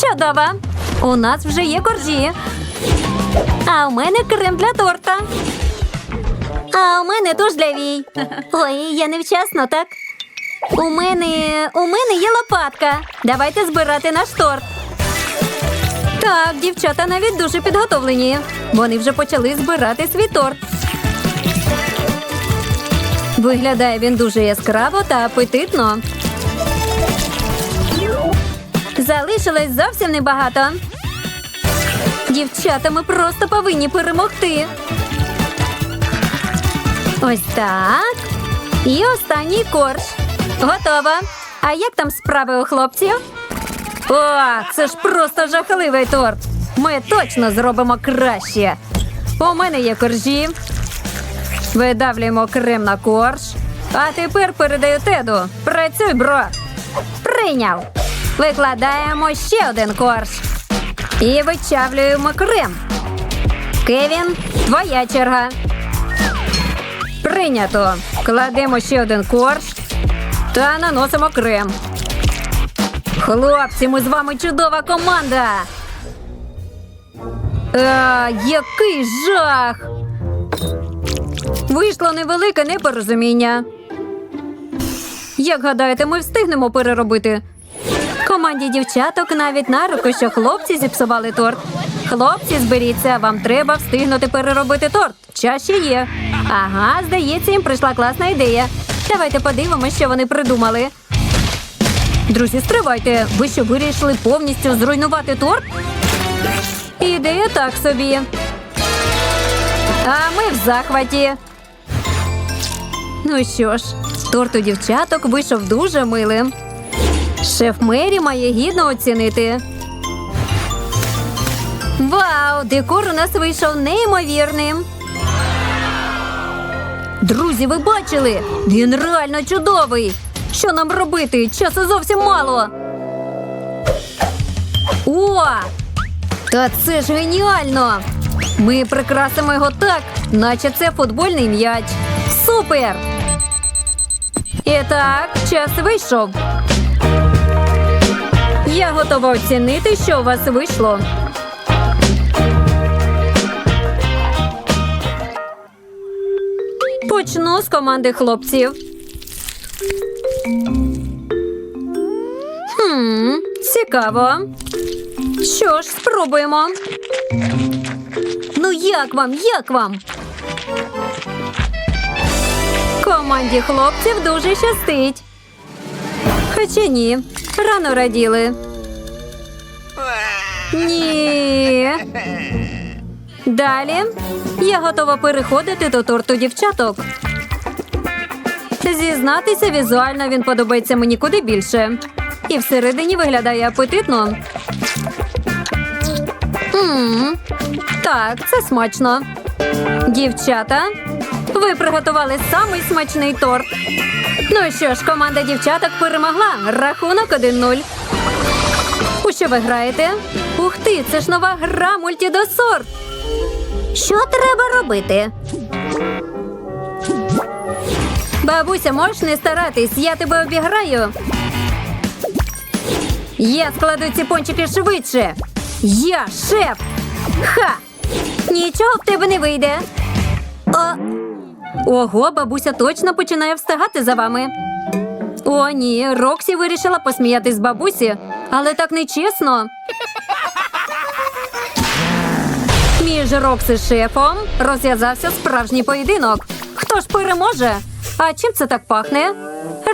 Чудово! У нас вже є коржі. А у мене крем для торта. А у мене туш для вій. Ой, я невчасно, так? У мене. у мене є лопатка. Давайте збирати наш торт. Так, дівчата навіть дуже підготовлені. Вони вже почали збирати свій торт. Виглядає він дуже яскраво та апетитно. Залишилось зовсім небагато. Дівчата, ми просто повинні перемогти. Ось так. І останній корж. Готово. А як там справи у хлопців? О, це ж просто жахливий торт. Ми точно зробимо краще. У мене є коржі. Видавлюємо крем на корж. А тепер передаю теду. Працюй, бро. Прийняв. Викладаємо ще один корж. І вичавлюємо крем. Кевін, твоя черга. Прийнято. Кладемо ще один корж та наносимо крем. Хлопці, ми з вами чудова команда. А, який жах! Вийшло невелике непорозуміння. Як гадаєте, ми встигнемо переробити? Команді дівчаток навіть на руку, що хлопці зіпсували торт. Хлопці, зберіться, вам треба встигнути переробити торт. Час ще є. Ага, здається, їм прийшла класна ідея. Давайте подивимося, що вони придумали. Друзі, стривайте. Ви що вирішили повністю зруйнувати торт? Ідея так собі. А ми в захваті. Ну що ж, торт у дівчаток вийшов дуже милим. Шеф Мері має гідно оцінити. Вау! Декор у нас вийшов неймовірним. Друзі, ви бачили? Він реально чудовий. Що нам робити? Часу зовсім мало. О! Та це ж геніально! Ми прикрасимо його так, наче це футбольний м'яч. Супер! І так, час вийшов. Готова оцінити, що у вас вийшло. Почну з команди хлопців. Хм, цікаво. Що ж, спробуємо. Ну, як вам, як вам? Команді хлопців дуже щастить. Хоча ні, рано раділи. Ні. Далі я готова переходити до торту дівчаток. Зізнатися, візуально він подобається мені куди більше. І всередині виглядає апетитно. Мм, так, це смачно. Дівчата, ви приготували самий смачний торт. Ну що ж, команда дівчаток перемогла. Рахунок 1-0. У що ви граєте? Ух ти, це ж нова гра мультідосорт. Що треба робити? Бабуся, можеш не старатись, я тебе обіграю. Я складу ці пончики швидше. Я шеф. Ха! Нічого в тебе не вийде. О. Ого, бабуся точно починає встигати за вами. О, ні, Роксі вирішила посміятись з бабусі, але так нечесно. Між Рокс і шефом розв'язався справжній поєдинок. Хто ж переможе? А чим це так пахне?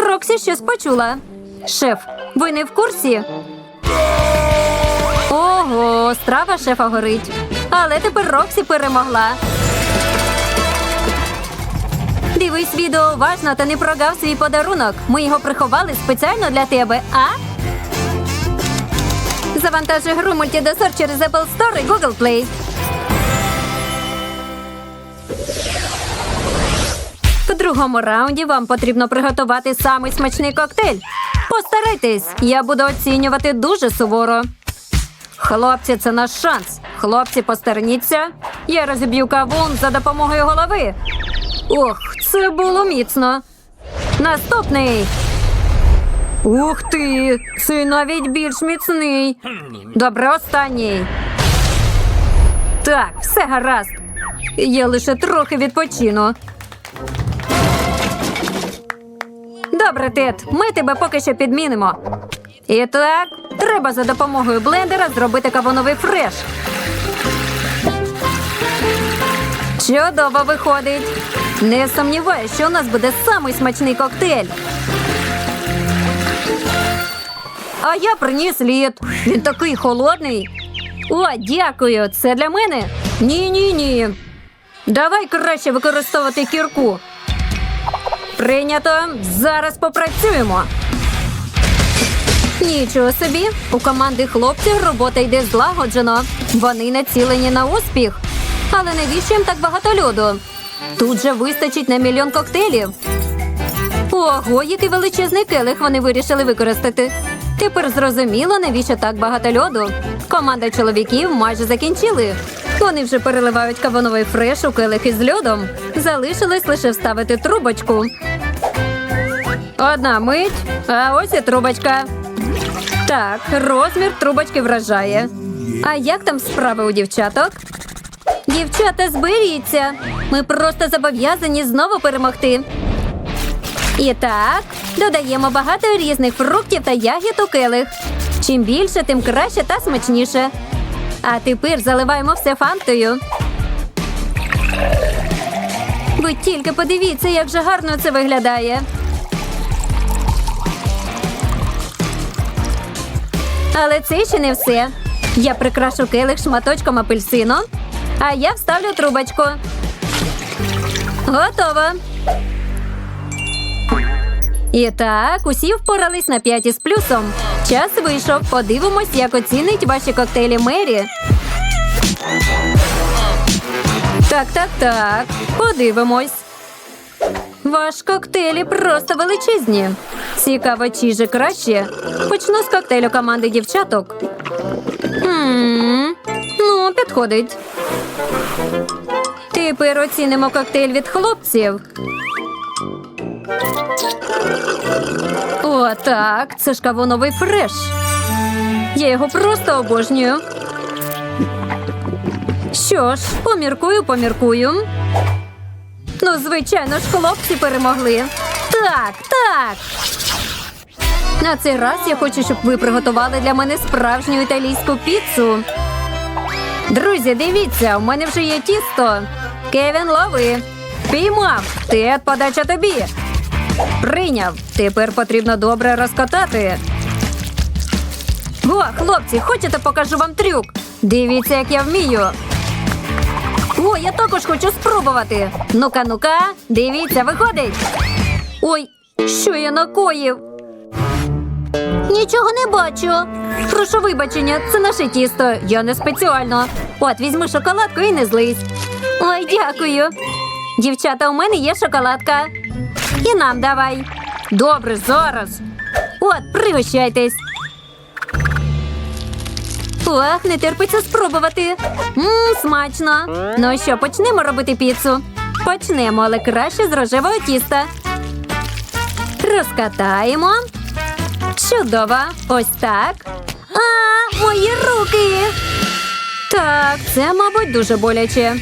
Роксі щось почула. Шеф, ви не в курсі? Ого, страва шефа горить. Але тепер Роксі перемогла. Дивись відео уважно та не прогав свій подарунок. Ми його приховали спеціально для тебе, а? Завантажуй гру мультидосор через Apple Store і Google Play. Другому раунді вам потрібно приготувати самий смачний коктейль. Постарайтесь, я буду оцінювати дуже суворо. Хлопці, це наш шанс. Хлопці, постерніться. Я розіб'ю кавун за допомогою голови. Ох, це було міцно. Наступний. Ух ти! Цей навіть більш міцний. Добре, останній. Так, все гаразд. Я лише трохи відпочину. Добре, Тед, ми тебе поки що підмінимо. І так, треба за допомогою блендера зробити кавуновий фреш. Чудово виходить. Не сумніваюся, що у нас буде самий смачний коктейль. А я приніс лід. Він такий холодний. О, дякую. Це для мене? Ні, ні, ні. Давай краще використовувати кірку. Прийнято. Зараз попрацюємо. Нічого собі. У команди хлопців робота йде злагоджено. Вони націлені на успіх. Але навіщо їм так багато льоду? Тут же вистачить на мільйон коктейлів. Ого, який величезний келих вони вирішили використати. Тепер зрозуміло, навіщо так багато льоду. Команда чоловіків майже закінчили. Вони вже переливають кавуновий фреш у келих із льодом. Залишилось лише вставити трубочку. Одна мить, а ось і трубочка. Так, розмір трубочки вражає. А як там справи у дівчаток? Дівчата, зберіться. Ми просто зобов'язані знову перемогти. І так, додаємо багато різних фруктів та ягід у келих. Чим більше, тим краще та смачніше. А тепер заливаємо все фантою. Ви тільки подивіться, як же гарно це виглядає. Але це ще не все. Я прикрашу келих шматочком апельсину, а я вставлю трубочку. Готово. І так, усі впорались на п'яті з плюсом. Час вийшов. Подивимось, як оцінить ваші коктейлі Мері. Так, так, так. Подивимось. Ваш коктейлі просто величезні. Цікаво, чий же краще. Почну з коктейлю команди дівчаток. Хм, ну, підходить. Тепер оцінимо коктейль від хлопців. О, так, це ж кавуновий фреш. Я його просто обожнюю. Що ж, поміркую, поміркую. Ну, звичайно ж, хлопці перемогли. Так, так. На цей раз я хочу, щоб ви приготували для мене справжню італійську піцу. Друзі, дивіться, у мене вже є тісто. Кевін, лови. Піймав. Тед, подача тобі. Прийняв. Тепер потрібно добре розкатати. О, хлопці, хочете покажу вам трюк? Дивіться, як я вмію. О, я також хочу спробувати. Ну-ка, ну-ка, дивіться, виходить. Ой, що я накоїв? Нічого не бачу. Прошу вибачення, це наше тісто. Я не спеціально. От, візьми шоколадку і не злись. Ой, дякую. Дівчата, у мене є шоколадка. І нам давай. Добре, зараз. От, пригощайтесь. Ох, не терпиться спробувати. Мм, смачно. Ну що, почнемо робити піцу? Почнемо, але краще з рожевого тіста. Розкатаємо. Чудово. Ось так. А, мої руки. Так, це, мабуть, дуже боляче.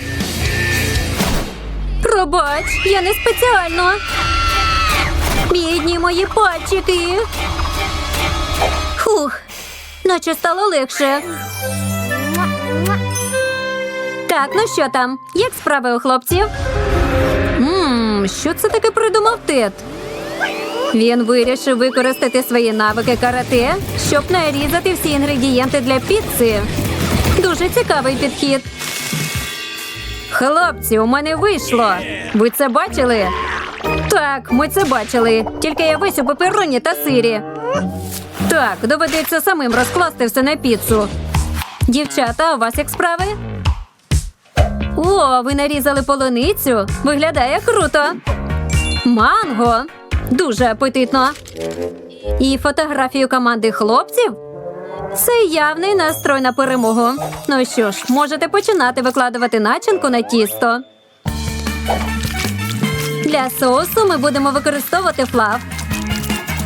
Пробач, я не спеціально. Бідні мої пальчики. Хух, наче стало легше. Так, ну що там? Як справи у хлопців? Ммм, що це таке придумав Тед? Він вирішив використати свої навики карате, щоб нарізати всі інгредієнти для піци. Дуже цікавий підхід. Хлопці, у мене вийшло. Ви це бачили? Так, ми це бачили. Тільки я весь у пепероні та сирі. Так, доведеться самим розкласти все на піцу. Дівчата, у вас як справи? О, ви нарізали полуницю. Виглядає круто. Манго. Дуже апетитно. І фотографію команди хлопців. Це явний настрой на перемогу. Ну що ж, можете починати викладувати начинку на тісто. Для соусу ми будемо використовувати флав.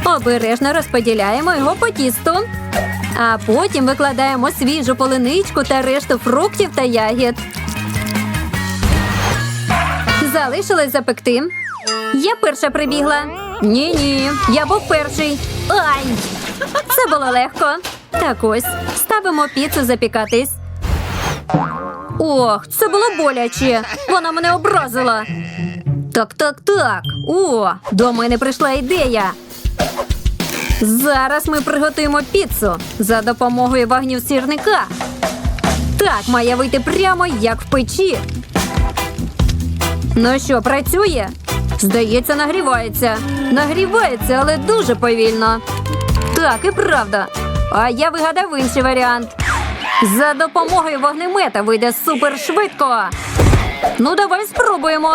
Обережно розподіляємо його по тісту. А потім викладаємо свіжу полиничку та решту фруктів та ягід. Залишилось запекти. Я перша прибігла. Ні, ні, я був перший. Ай! Це було легко. Так ось, ставимо піцу запікатись. Ох, це було боляче. Вона мене образила. Так, так, так. О, до мене прийшла ідея. Зараз ми приготуємо піцу за допомогою вагнів сірника. Так, має вийти прямо як в печі. Ну що, працює? Здається, нагрівається. Нагрівається, але дуже повільно. Так, і правда. А я вигадав інший варіант. За допомогою вогнемета вийде супер швидко. Ну, давай спробуємо.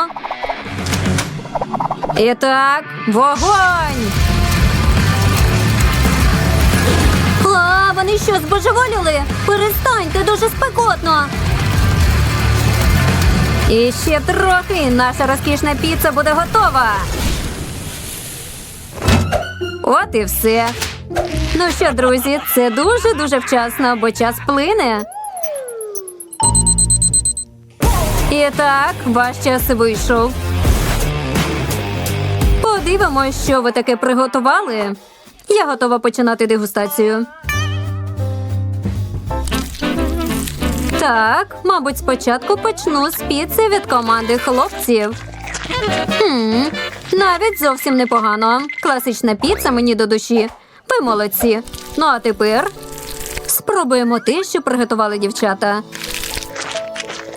І так, вогонь! А, вони що, збожеволіли? Перестаньте, дуже спекотно. І ще трохи наша розкішна піца буде готова. От і все. Ну що, друзі, це дуже-дуже вчасно, бо час плине. І так, ваш час вийшов. Подивимось, що ви таке приготували. Я готова починати дегустацію. Так, мабуть, спочатку почну з піци від команди хлопців. Хм, навіть зовсім непогано. Класична піца мені до душі. Ви молодці. Ну а тепер спробуємо те, що приготували дівчата.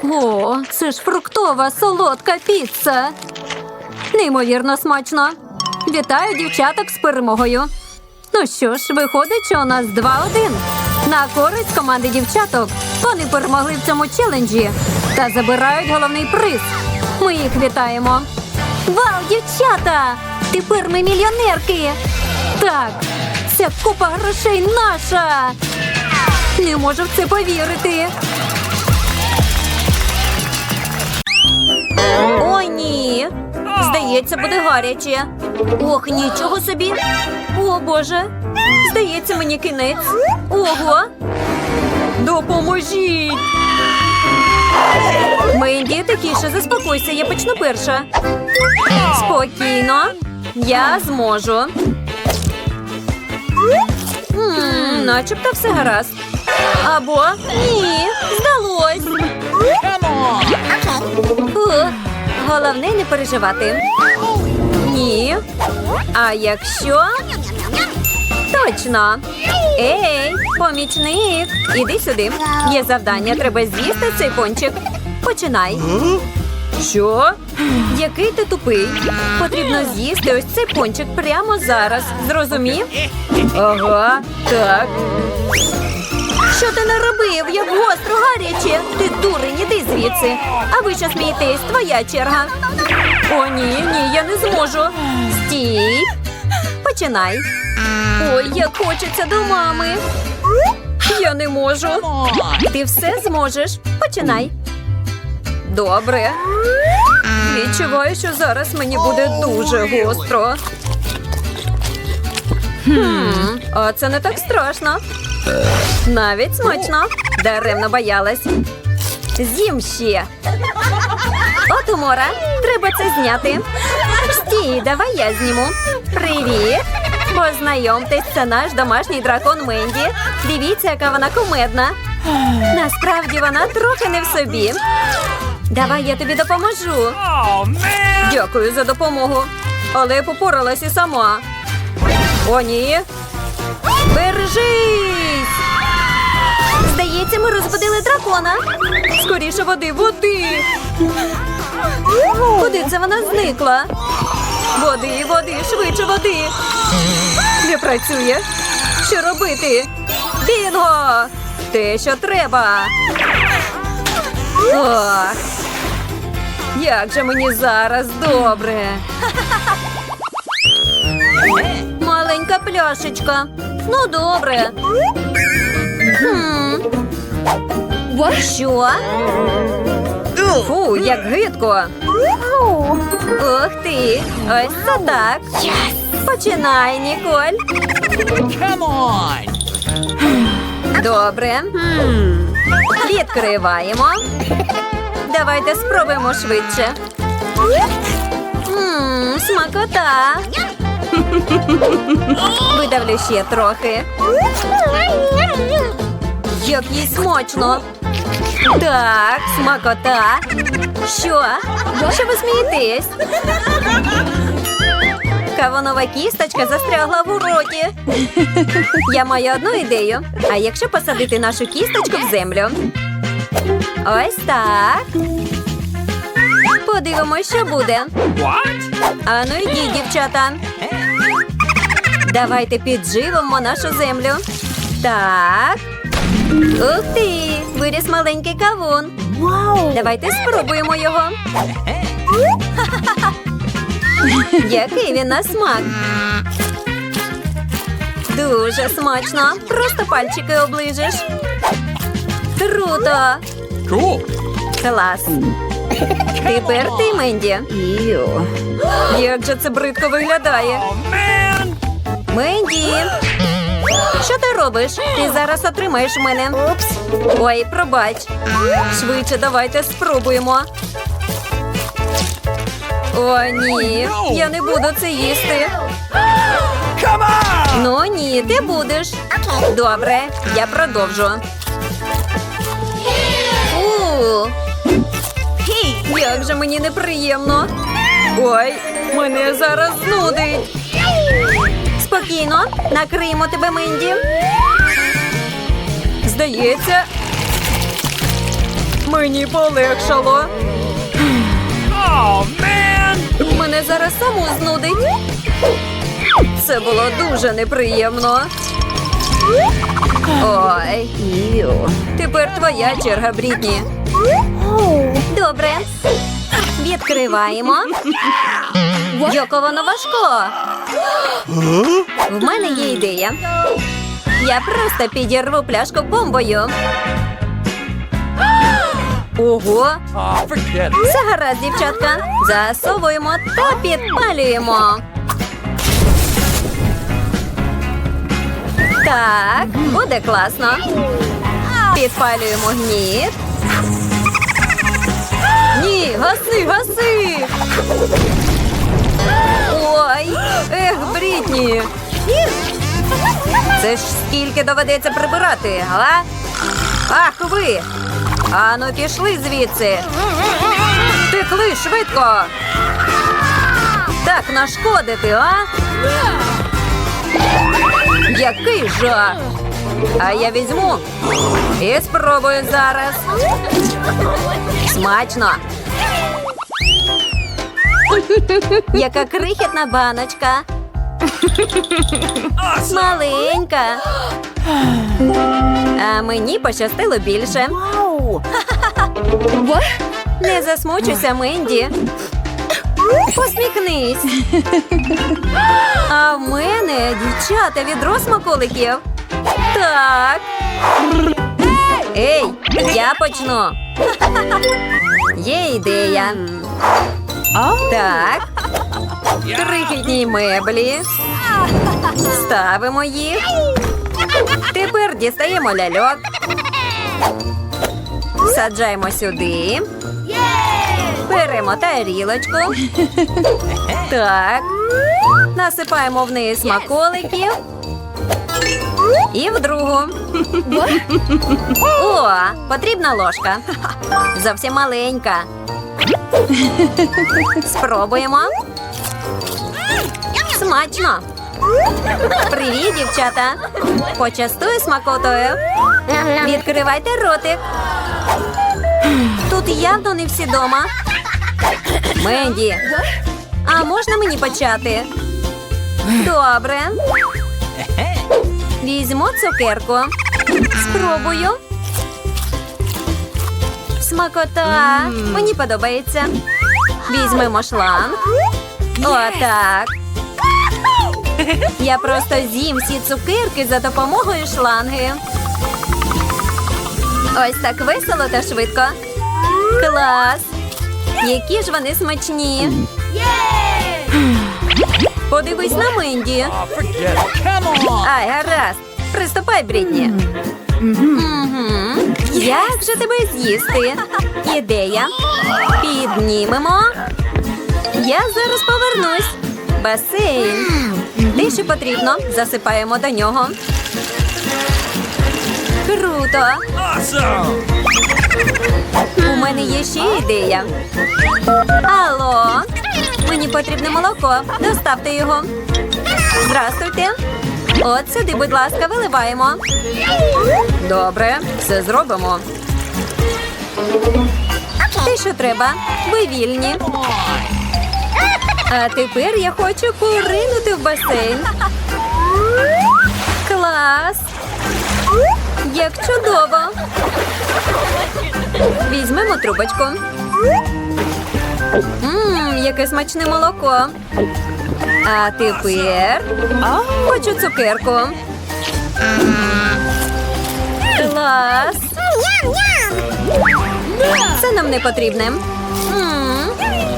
О, це ж фруктова солодка піца. Неймовірно смачно. Вітаю дівчаток з перемогою. Ну що ж, виходить, що у нас 2-1. На користь команди дівчаток. Вони перемогли в цьому челенджі та забирають головний приз. Ми їх вітаємо. Вау, дівчата! Тепер ми мільйонерки! Так, ця купа грошей наша! Не можу в це повірити. О, ні. Здається, буде гаряче. Ох, нічого собі. О, Боже. Здається, мені кінець. Ого. Допоможіть. Менді, тихіше, заспокойся, я почну перша. Спокійно. Я зможу. м начебто все гаразд. Або ні, здалось. Ух, головне не переживати. Ні. А якщо. Точно. Ей, помічник, іди сюди. Є завдання, треба з'їсти цей пончик. Починай. Що? Який ти тупий? Потрібно з'їсти ось цей пончик прямо зараз. Зрозумів? Ага, так. Що ти наробив? Як гостро гаряче. Ти дурень, іди звідси. А ви що смієтесь? Твоя черга. О, ні, ні, я не зможу. Стій. Починай. Ой, як хочеться до мами. Я не можу. Ти все зможеш. Починай. Добре. Відчуваю, що зараз мені буде дуже гостро. Хм, а це не так страшно. Навіть смачно. Даремно боялась. З'їм ще. От умора. Треба це зняти. Стій, давай я зніму. Привіт. Познайомтесь, це наш домашній дракон Менді. Дивіться, яка вона кумедна. Насправді вона трохи не в собі. Давай я тобі допоможу. Дякую за допомогу. Але я попоралась і сама. О, ні. Бережись! Здається, ми розбудили дракона. Скоріше води, води. Куди це вона зникла? Води, води, швидше води. Не працює. Що робити? Бінго! Те, що треба. Ох. Як же мені зараз добре. Маленька пляшечка. Ну, добре. Що? Фу, як гидко. Ух ти! Ось це так. Починай, Ніколь. Добре. Відкриваємо. Давайте спробуємо швидше. Ммм, смакота. Видавлю ще трохи. Як їй смачно. Так, смакота. Що? Що ви смієтесь? Кавунова кісточка застрягла в роті. Я маю одну ідею. А якщо посадити нашу кісточку в землю? Ось так. Подивимось, що буде. What? Ану йдіть, дівчата. Давайте підживимо нашу землю. Так. Ух ти! Виріс маленький кавун. Давайте спробуємо його. Який він на смак. Дуже смачно. Просто пальчики оближеш. Круто! Cool. Клас. Тепер ти, Менді. Як же це бридко виглядає. Менді! Що ти робиш? Ти зараз отримаєш мене. Ой, пробач. Швидше давайте спробуємо. О, ні. Я не буду це їсти. Ну ні, ти будеш. Добре, я продовжу. Фу. Як же мені неприємно. Ой, мене зараз знудить. Спокійно, накриємо тебе, Менді. Здається, мені полегшало. Oh man! Мене зараз саму знудить. Це було дуже неприємно. Ой. Тепер твоя черга, Брітні. Добре. Відкриваємо. Яке воно важко. В мене є ідея. Я просто підірву пляшку бомбою. Ого, все дівчатка. Засовуємо та підпалюємо. Так, буде класно. Підпалюємо гніт. Ні, гаси, гаси. Ой, ех, Брітні. Це ж скільки доведеться прибирати, а? Ах ви! Ану, пішли звідси. Текли швидко. Так нашкодити, а? Який жах! А я візьму і спробую зараз. Смачно. Яка крихітна баночка. Маленька. А мені пощастило більше. Не засмучуйся, Менді. Посміхнись. А в мене дівчата відро смаколиків. Так. Ей, я почну. Є ідея. Так. Крихітні меблі. Ставимо їх. Тепер дістаємо ляльок. Саджаємо сюди. Беремо тарілочку. Так. Насипаємо в неї смаколиків. І в другу. О, потрібна ложка. Зовсім маленька. Спробуємо. Смачно. Привіт, дівчата. Почастую смакотою. Відкривайте ротик. Тут явно не всі дома. Менді, а можна мені почати? Добре. Візьму цукерку. Спробую. Смакота. Мені подобається. Візьмемо шланг. Отак. Я просто з'їм всі цукерки за допомогою шланги. Ось так весело та швидко. Клас! Які ж вони смачні. Подивись на Менді. On. Ай, гаразд. Приступай, Брітні. Мгм. Як же тебе з'їсти? Ідея. Піднімемо. Я зараз повернусь. Басейн. Те, що потрібно, засипаємо до нього. Круто! У мене є ще ідея. Алло, мені потрібне молоко. Доставте його. Здрастуйте. От сюди, будь ласка, виливаємо. Добре, все зробимо. Те, що треба, ви вільні. А тепер я хочу поринути в басейн. Клас! Як чудово! Візьмемо трубочку. Ммм, яке смачне молоко. А тепер хочу цукерку. Клас. Це нам не потрібне.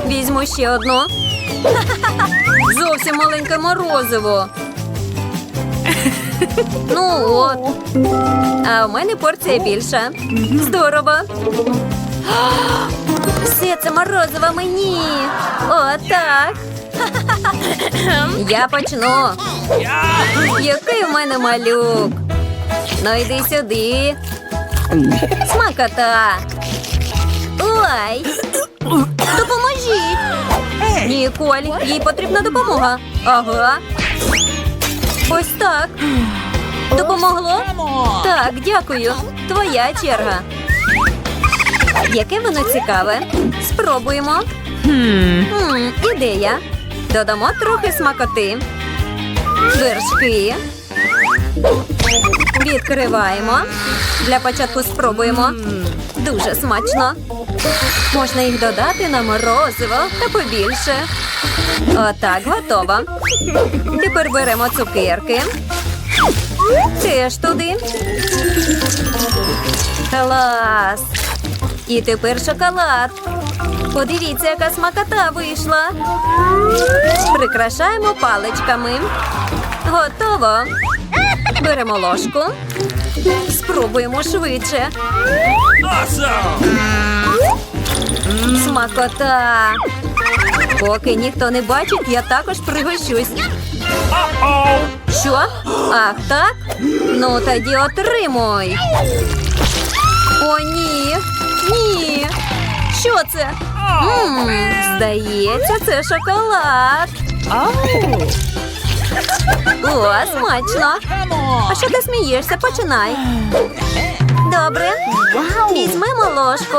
Візьму ще одну. Зовсім маленьке морозиво. Ну от. А у мене порція більша. Здорово. Все це морозиво мені. О, так. Я почну. Який у мене малюк. Ну йди сюди. Смакота. Ой. Допоможіть. Ніколь, їй потрібна допомога. Ага. Ось так. Допомогло? Так, дякую. Твоя черга. Яке воно цікаве. Спробуємо. М, ідея. Додамо трохи смакоти. Вершки. Відкриваємо. Для початку спробуємо. Дуже смачно. Можна їх додати на морозиво та побільше. Отак, готово. Тепер беремо цукерки. Теж туди. Клас. І тепер шоколад. Подивіться, яка смакота вийшла. Прикрашаємо паличками. Готово. Беремо ложку. Спробуємо швидше. Смакота. Поки ніхто не бачить, я також пригощусь. Що? Ах, так? Ну тоді отримуй. О, ні. Ні. Що це? М, здається, це шоколад. О, смачно. А що ти смієшся? Починай. Добре. Візьмемо ложку.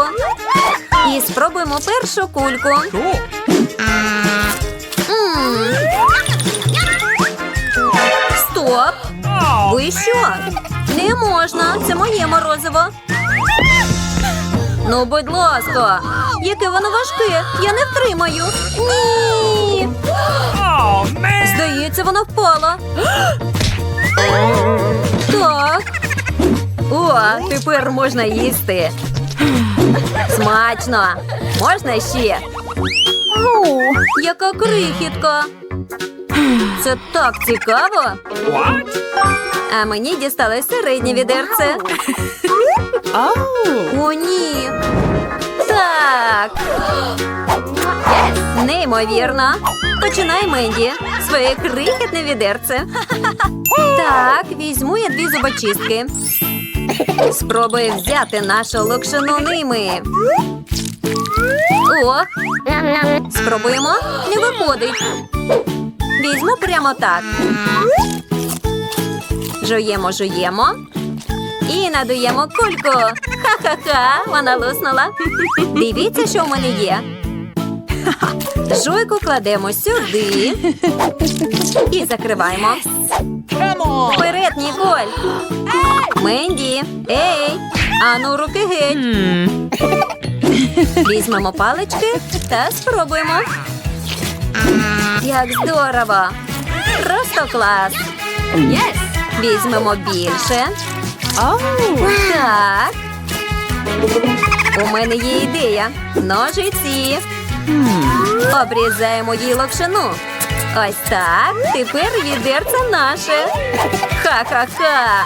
І спробуємо першу кульку. Стоп! Ви що? Не можна, це моє морозиво. Ну, будь ласка, яке воно важке, я не втримаю. Ні. Здається, воно впало. Так. О, тепер можна їсти. Смачно. Можна ще? Яка крихітка. Це так цікаво. А мені дісталось середнє відерце. О, ні. Так. Неймовірно. Починай, Менді. Своє крихітне відерце. Так, візьму я дві зубочистки. Спробую взяти нашу локшину ними. О, спробуємо. Не виходить. Візьму прямо так. Жуємо, жуємо. І надуємо кульку. Ха-ха-ха, вона луснула. Дивіться, що в мене є. Жуйку кладемо сюди. І закриваємо. Вперед, Ніколь. Менді. Ей. Ану, руки геть. Візьмемо палички та спробуємо. Як здорово! Просто клас! Візьмемо більше. Так. У мене є ідея. Ножиці. Обрізаємо їй локшину. Ось так. Тепер відерце наше. Ха-ха-ха.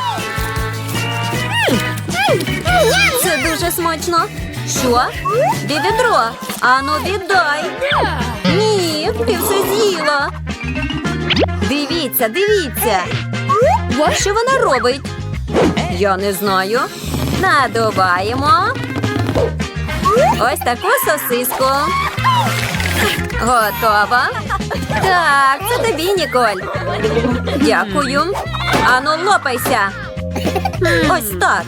Це дуже смачно. Що? Де відро? Ану, віддай. Ні, ти все з'їла. Дивіться, дивіться. Що вона робить? Я не знаю. Надуваємо. Ось таку сосиску. Готова. Так, це тобі, Ніколь. Дякую. Ану, лопайся. Ось так.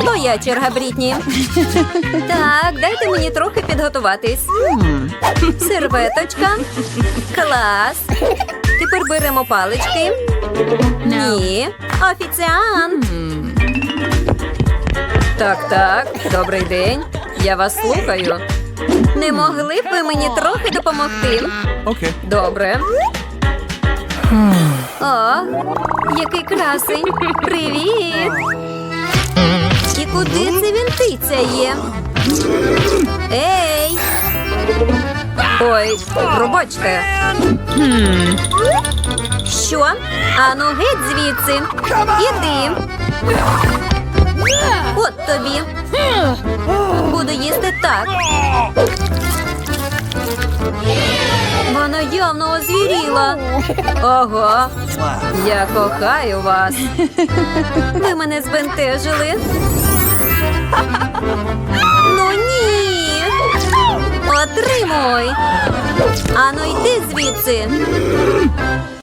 Твоя черга, Брітні. Так, дайте мені трохи підготуватись. Серветочка. Клас. Тепер беремо палички. Ні. Офіціант. Так, так. Добрий день. Я вас слухаю. Не могли б ви мені трохи допомогти? Okay. Добре. О, який красень. Привіт. І куди це він тицяє? Ей. Ой, пробачте. Що? Ану геть звідси. Іди. От тобі. Буду їсти так. Вона явно озвіріла. Ого, я кохаю вас. Ви мене збентежили. Ну ні. Отримуй. Ану йди звідси.